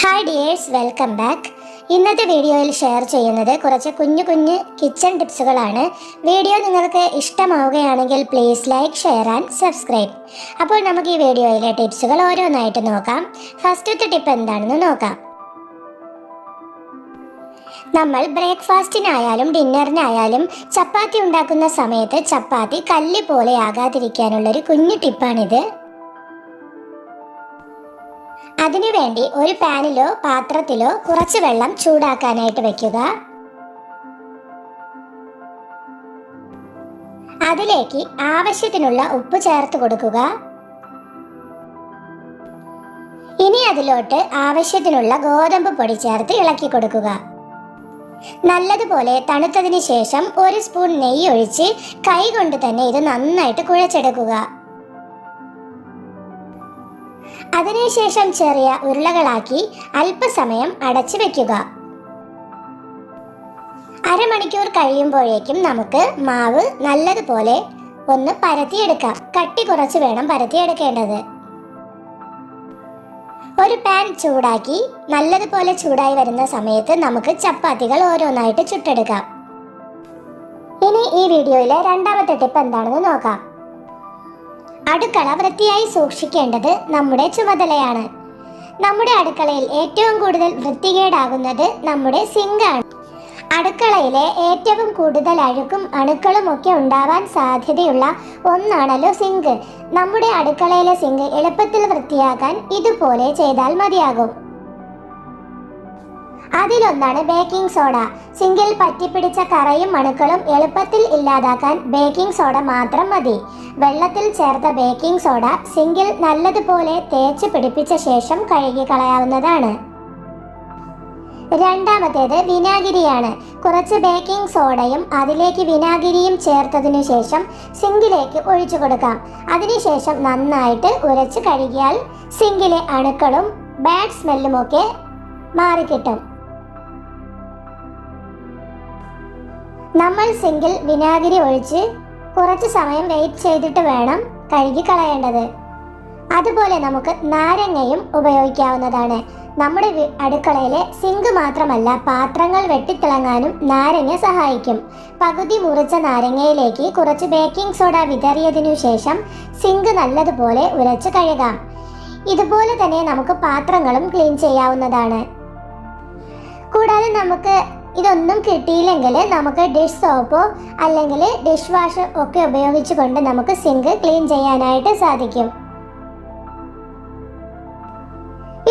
Hi dears welcome back ഇന്നത്തെ വീഡിയോയിൽ share ചെയ്യുന്നത് കുറച്ച് കുഞ്ഞു കുഞ്ഞ് കിച്ചൺ ടിപ്സുകളാണ് വീഡിയോ നിങ്ങൾക്ക് ഇഷ്ടമാവുകയാണെങ്കിൽ please like share and subscribe അപ്പോൾ നമുക്ക് ഈ വീഡിയോയിലെ ടിപ്സുകൾ ഓരോന്നായിട്ട് നോക്കാം. ഫസ്റ്റത്തെ ടിപ്പ് എന്താണെന്ന് നോക്കാം. നമ്മൾ ബ്രേക്ക്ഫാസ്റ്റിനായാലും ഡിന്നറിനായാലും ചപ്പാത്തി ഉണ്ടാക്കുന്ന സമയത്ത് ചപ്പാത്തി കല്ല് പോലെ ആകാതിരിക്കാനുള്ളൊരു കുഞ്ഞു ടിപ്പാണിത്. അതിനുവേണ്ടി ഒരു പാനിലോ പാത്രത്തിലോ കുറച്ച് വെള്ളം ചൂടാക്കാനായിട്ട് വെക്കുക. അതിലേക്ക് ആവശ്യത്തിനുള്ള ഉപ്പ് ചേർത്ത് കൊടുക്കുക. ഇനി അതിലോട്ട് ആവശ്യത്തിനുള്ള ഗോതമ്പ് പൊടി ചേർത്ത് ഇളക്കി കൊടുക്കുക. നല്ലതുപോലെ തണുത്തതിന് ശേഷം ഒരു സ്പൂൺ നെയ്യ് ഒഴിച്ച് കൈ കൊണ്ട് തന്നെ ഇത് നന്നായിട്ട് കുഴച്ചെടുക്കുക. അതിനുശേഷം ചെറിയ ഉരുളകളാക്കി അല്പസമയം അടച്ചു വെക്കുക. അരമണിക്കൂർ കഴിയുമ്പോഴേക്കും നമുക്ക് മാവ് നല്ലതുപോലെ ഒന്ന് പരത്തിയെടുക്കാം. കട്ടി കുറച്ച് വേണം പരത്തിയെടുക്കേണ്ടത്. ഒരു പാൻ ചൂടാക്കി നല്ലതുപോലെ ചൂടായി വരുന്ന സമയത്ത് നമുക്ക് ചപ്പാത്തികൾ ഓരോന്നായിട്ട് ചുട്ടെടുക്കാം. ഇനി ഈ വീഡിയോയിലെ രണ്ടാമത്തെ ടിപ്പ് എന്താണെന്ന് നോക്കാം. അടുക്കള വൃത്തിയായി സൂക്ഷിക്കേണ്ടത് നമ്മുടെ ചുമതലയാണ്. നമ്മുടെ അടുക്കളയിൽ ഏറ്റവും കൂടുതൽ വൃത്തികേടാകുന്നത് നമ്മുടെ സിങ്കാണ്. അടുക്കളയിലെ ഏറ്റവും കൂടുതൽ അഴുക്കും അണുക്കളും ഒക്കെ ഉണ്ടാവാൻ സാധ്യതയുള്ള ഒന്നാണല്ലോ സിങ്ക്. നമ്മുടെ അടുക്കളയിലെ സിങ്ക് എളുപ്പത്തിൽ വൃത്തിയാക്കാൻ ഇതുപോലെ ചെയ്താൽ മതിയാകും. അതിലൊന്നാണ് ബേക്കിംഗ് സോഡ സിങ്കിൽ പറ്റിപ്പിടിച്ച കറയും മണുക്കളും എളുപ്പത്തിൽ ഇല്ലാതാക്കാൻ ബേക്കിംഗ് സോഡ മാത്രം മതി. വെള്ളത്തിൽ ചേർത്ത ബേക്കിംഗ് സോഡ സിങ്കിൽ നല്ലതുപോലെ തേച്ച് പിടിപ്പിച്ച ശേഷം കഴുകി കളയാവുന്നതാണ് രണ്ടാമത്തേത് വിനാഗിരിയാണ്. കുറച്ച് ബേക്കിംഗ് സോഡയും അതിലേക്ക് വിനാഗിരിയും ചേർത്തതിനു ശേഷം സിങ്കിലേക്ക് ഒഴിച്ചു കൊടുക്കാം. അതിനുശേഷം നന്നായിട്ട് ഉരച്ച് കഴുകിയാൽ സിങ്കിലെ അണുക്കളും ബാഡ് സ്മെല്ലുമൊക്കെ മാറിക്കിട്ടും. നമ്മൾ സിങ്കിൽ വിനാഗിരി ഒഴിച്ച് കുറച്ച് സമയം വെയിറ്റ് ചെയ്തിട്ട് വേണം കഴുകി കളയേണ്ടത്. അതുപോലെ നമുക്ക് നാരങ്ങയും ഉപയോഗിക്കാവുന്നതാണ്. നമ്മുടെ അടുക്കളയിലെ സിങ്ക് മാത്രമല്ല പാത്രങ്ങൾ വെട്ടിത്തിളങ്ങാനും നാരങ്ങ സഹായിക്കും. പകുതി മുറിച്ച നാരങ്ങയിലേക്ക് കുറച്ച് ബേക്കിംഗ് സോഡ വിതറിയതിനു ശേഷം സിങ്ക് നല്ലതുപോലെ ഉരച്ച് കഴുകാം. ഇതുപോലെ തന്നെ നമുക്ക് പാത്രങ്ങളും ക്ലീൻ ചെയ്യാവുന്നതാണ്. കൂടാതെ നമുക്ക് ഇതൊന്നും കിട്ടിയില്ലെങ്കിൽ നമുക്ക് ഡിഷ് സോപ്പോ അല്ലെങ്കിൽ ഡിഷ് വാഷ് ഒക്കെ ഉപയോഗിച്ചുകൊണ്ട് നമുക്ക് സിങ്ക് ക്ലീൻ ചെയ്യാനായിട്ട് സാധിക്കും.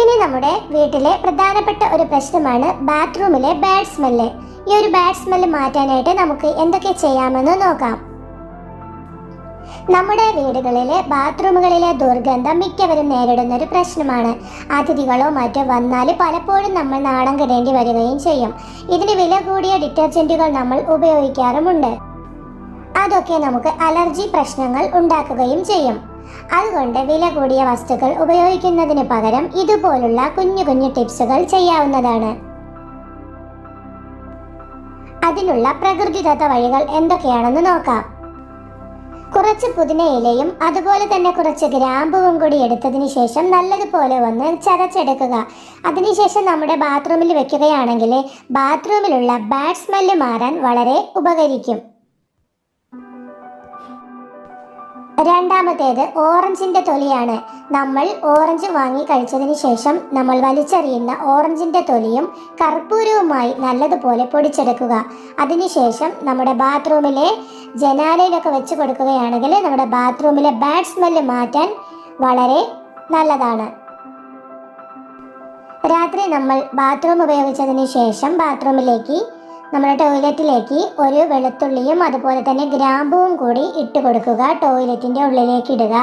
ഇനി നമ്മുടെ വീട്ടിലെ പ്രധാനപ്പെട്ട ഒരു പ്രശ്നമാണ് ബാത്റൂമിലെ ബാഡ് സ്മെല്ല് ഈ ഒരു ബാഡ് സ്മെല്ല് മാറ്റാനായിട്ട് നമുക്ക് എന്തൊക്കെ ചെയ്യാമെന്ന് നോക്കാം. നമ്മുടെ വീടുകളിലെ ബാത്റൂമുകളിലെ ദുർഗന്ധം മിക്കവരും നേരിടുന്ന ഒരു പ്രശ്നമാണ്. അതിഥികളോ മറ്റോ വന്നാൽ പലപ്പോഴും നമ്മൾ നാണം കെടേണ്ടി വരികയും ചെയ്യും. ഇതിന് വില കൂടിയ ഡിറ്റർജന്റുകൾ നമ്മൾ ഉപയോഗിക്കാറുമുണ്ട്. അതൊക്കെ നമുക്ക് അലർജി പ്രശ്നങ്ങൾ ഉണ്ടാക്കുകയും ചെയ്യും. അതുകൊണ്ട് വില കൂടിയ വസ്തുക്കൾ ഉപയോഗിക്കുന്നതിന് പകരം ഇതുപോലുള്ള കുഞ്ഞു കുഞ്ഞു ടിപ്സുകൾ ചെയ്യാവുന്നതാണ്. അതിനുള്ള പ്രകൃതിദത്ത വഴികൾ എന്തൊക്കെയാണെന്ന് നോക്കാം. കുറച്ച് പുതിന ഇലയും അതുപോലെ തന്നെ കുറച്ച് ഗ്രാമ്പുവും കൂടി എടുത്തതിന് ശേഷം നല്ലതുപോലെ ഒന്ന് ചതച്ചെടുക്കുക. അതിനുശേഷം നമ്മുടെ ബാത്റൂമിൽ വെക്കുകയാണെങ്കിൽ ബാത്റൂമിലുള്ള ബാഡ് സ്മെല്ല് മാറാൻ വളരെ ഉപകരിക്കും. രണ്ടാമത്തേത് ഓറഞ്ചിന്റെ തൊലിയാണ്. നമ്മൾ ഓറഞ്ച് വാങ്ങി കഴിച്ചതിന് ശേഷം നമ്മൾ വലിച്ചെറിയുന്ന ഓറഞ്ചിന്റെ തൊലിയും കർപ്പൂരവുമായി നല്ലതുപോലെ പൊടിച്ചെടുക്കുക. അതിനുശേഷം നമ്മുടെ ബാത്റൂമിലെ ജനാലയിലൊക്കെ വെച്ച് കൊടുക്കുകയാണെങ്കിൽ നമ്മുടെ ബാത്റൂമിലെ ബാഡ് സ്മെല്ല് മാറ്റാൻ വളരെ നല്ലതാണ്. രാത്രി നമ്മൾ ബാത്റൂം ഉപയോഗിച്ചതിന് ശേഷം ബാത്റൂമിലേക്ക് നമ്മുടെ ടോയ്ലറ്റിലേക്ക് ഒരു വെളുത്തുള്ളിയും അതുപോലെ തന്നെ ഗ്രാമ്പുവും കൂടി ഇട്ട് കൊടുക്കുക. ടോയ്ലറ്റിന്റെ ഉള്ളിലേക്ക് ഇടുക.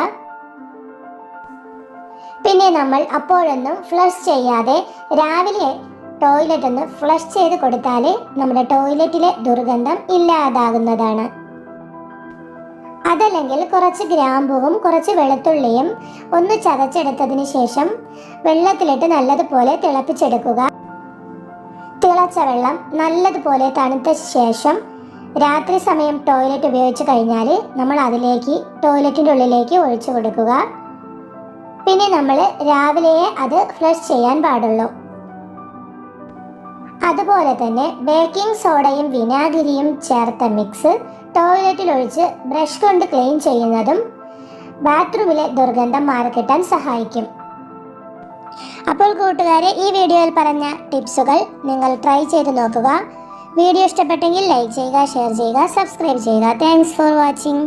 പിന്നെ നമ്മൾ അപ്പോഴൊന്നും ഫ്ലഷ് ചെയ്യാതെ രാവിലെ ടോയ്ലറ്റ് ഒന്ന് ഫ്ലഷ് ചെയ്ത് കൊടുത്താൽ നമ്മുടെ ടോയ്ലറ്റിലെ ദുർഗന്ധം ഇല്ലാതാകുന്നതാണ്. അതല്ലെങ്കിൽ കുറച്ച് ഗ്രാമ്പുവും കുറച്ച് വെളുത്തുള്ളിയും ഒന്ന് ചതച്ചെടുത്തതിന് ശേഷം വെള്ളത്തിലിട്ട് നല്ലതുപോലെ തിളപ്പിച്ചെടുക്കുക. തിളച്ച വെള്ളം നല്ലതുപോലെ തണുത്ത ശേഷം രാത്രി സമയം ടോയ്ലറ്റ് ഉപയോഗിച്ച് കഴിഞ്ഞാൽ നമ്മൾ അതിലേക്ക് ടോയ്ലറ്റിന്റെ ഉള്ളിലേക്ക് ഒഴിച്ചു കൊടുക്കുക. പിന്നെ നമ്മൾ രാവിലെയെ അത് ഫ്ലഷ് ചെയ്യാൻ പാടുള്ളൂ. അതുപോലെ തന്നെ ബേക്കിംഗ് സോഡയും വിനാഗിരിയും ചേർത്ത മിക്സ് ടോയ്ലറ്റിൽ ഒഴിച്ച് ബ്രഷ് കൊണ്ട് ക്ലീൻ ചെയ്യുന്നതും ബാത്റൂമിലെ ദുർഗന്ധം മാറിക്കിട്ടാൻ സഹായിക്കും. അപ്പോൾ കൂട്ടുകാരെ ഈ വീഡിയോയിൽ പറഞ്ഞ ടിപ്സുകൾ നിങ്ങൾ ട്രൈ ചെയ്ത് നോക്കുക. വീഡിയോ ഇഷ്ടപ്പെട്ടെങ്കിൽ ലൈക്ക് ചെയ്യുക ഷെയർ ചെയ്യുക സബ്സ്ക്രൈബ് ചെയ്യുക. Thanks for watching